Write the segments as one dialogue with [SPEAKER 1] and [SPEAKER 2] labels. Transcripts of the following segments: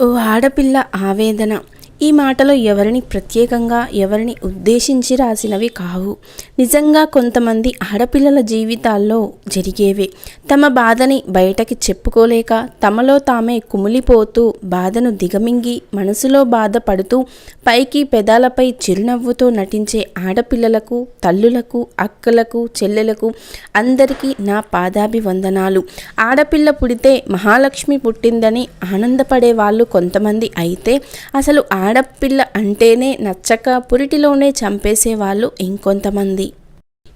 [SPEAKER 1] ఓ ఆడపిల్ల ఆవేదన. ఈ మాటలు ఎవరిని ప్రత్యేకంగా ఎవరిని ఉద్దేశించి రాసినవి కావు. నిజంగా కొంతమంది ఆడపిల్లల జీవితాల్లో జరిగేవే. తమ బాధని బయటకి చెప్పుకోలేక తమలో తామే కుమిలిపోతూ బాధను దిగమింగి మనసులో బాధపడుతూ పైకి పెదాలపై చిరునవ్వుతో నటించే ఆడపిల్లలకు తల్లులకు అక్కలకు చెల్లెలకు అందరికీ నా పాదాభివందనాలు. ఆడపిల్ల పుడితే మహాలక్ష్మి పుట్టిందని ఆనందపడే వాళ్ళు కొంతమంది అయితే అసలు ఆడపిల్ల అంటేనే నచ్చక పురిటిలోనే చంపేసే వాళ్ళు ఇంకొంతమంది.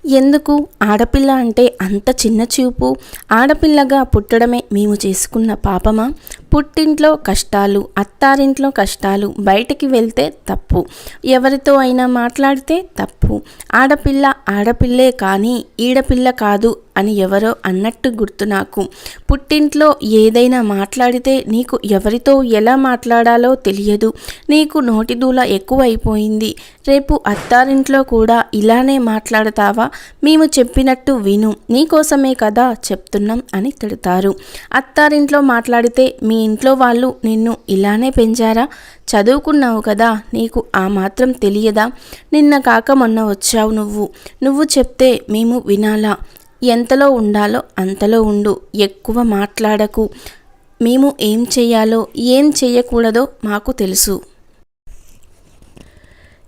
[SPEAKER 1] ఎందుకు? ఆడపిల్ల అంటే అంత చిన్న చూపు. ఆడపిల్లగా పుట్టడమే మేము చేసుకున్న పాపమా? పుట్టింట్లో కష్టాలు అత్తారింట్లో కష్టాలు బయటికి వెళ్తే తప్పు. ఎవరితో అయినా మాట్లాడితే తప్పు. ఆడపిల్ల ఆడపిల్లే కానీ ఈడపిల్ల కాదు అని ఎవరో అన్నట్టు గుర్తు నాకు. పుట్టింట్లో ఏదైనా మాట్లాడితే నీకు ఎవరితో ఎలా మాట్లాడాలో తెలియదు. నీకు నోటి దూల ఎక్కువైపోయింది. రేపు అత్తారింట్లో కూడా ఇలానే మాట్లాడతావా? మేము చెప్పినట్టు విను. నీకోసమే కదా చెప్తున్నాం అని తిడతారు. అత్తారింట్లో మాట్లాడితే మీ ఇంట్లో వాళ్ళు నిన్ను ఇలానే పెంచారా? చదువుకున్నావు కదా? నీకు ఆ మాత్రం తెలియదా? నిన్న కాక మొన్న వచ్చావు నువ్వు. నువ్వు చెప్తే మేము వినాలా? ఎంతలో ఉండాలో అంతలో ఉండు ఎక్కువ మాట్లాడకు. మేము ఏం చేయాలో ఏం చేయకూడదో మాకు తెలుసు.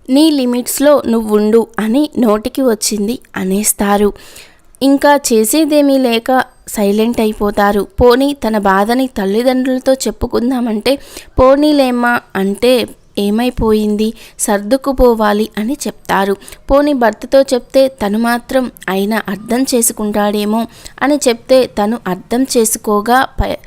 [SPEAKER 1] నీ లిమిట్స్లో నువ్వుండు అని నోటికి వచ్చింది అనేస్తారు. ఇంకా చేసేదేమీ లేక సైలెంట్ అయిపోతారు. పోనీ తన బాధని తల్లిదండ్రులతో చెప్పుకుందామంటే పోనీలేమ్మా అంటే ఏమైపోయింది? సర్దుకుపోవాలి అని చెప్తారు. పోని భర్తతో చెప్తే తను మాత్రం అయినా అర్థం చేసుకుంటాడేమో అని చెప్తే తను అర్థం చేసుకోగా ప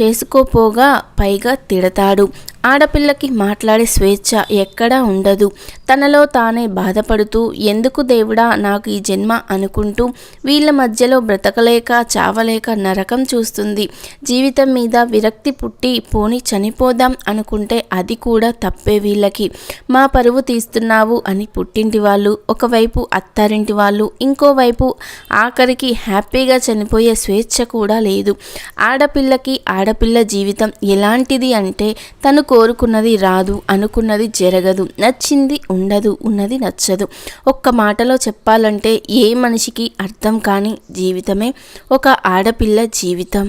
[SPEAKER 1] చేసుకోపోగా పైగా తిడతాడు. ఆడపిల్లకి మాట్లాడే స్వేచ్ఛ ఎక్కడా ఉండదు. తనలో తానే బాధపడుతూ ఎందుకు దేవుడా నాకు ఈ జన్మ అనుకుంటూ వీళ్ళ మధ్యలో బ్రతకలేక చావలేక నరకం చూస్తుంది. జీవితం మీద విరక్తి పుట్టి పోని చనిపోదాం అనుకుంటే అది కూడా తప్పే వీళ్ళకి. మా పరువు తీస్తున్నావు అని పుట్టింటి వాళ్ళు ఒకవైపు అత్తారింటి వాళ్ళు ఇంకోవైపు ఆఖరికి హ్యాపీగా చనిపోయే స్వేచ్ఛ కూడా లేదు. ఆడపిల్లకి ఆడపిల్ల జీవితం ఎలాంటిది అంటే తను కోరుకున్నది రాదు అనుకున్నది జరగదు నచ్చింది ఉండదు ఉన్నది నచ్చదు. ఒక్క మాటలో చెప్పాలంటే ఏ మనిషికి అర్థం కాని జీవితమే ఒక ఆడపిల్ల జీవితం.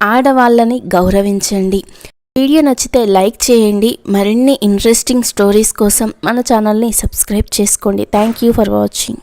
[SPEAKER 1] ఆడవాళ్ళని గౌరవించండి. వీడియో నచ్చితే లైక్ చేయండి. మరిన్ని ఇంట్రెస్టింగ్ స్టోరీస్ కోసం మన ఛానల్ని సబ్స్క్రైబ్ చేసుకోండి. Thank you for watching.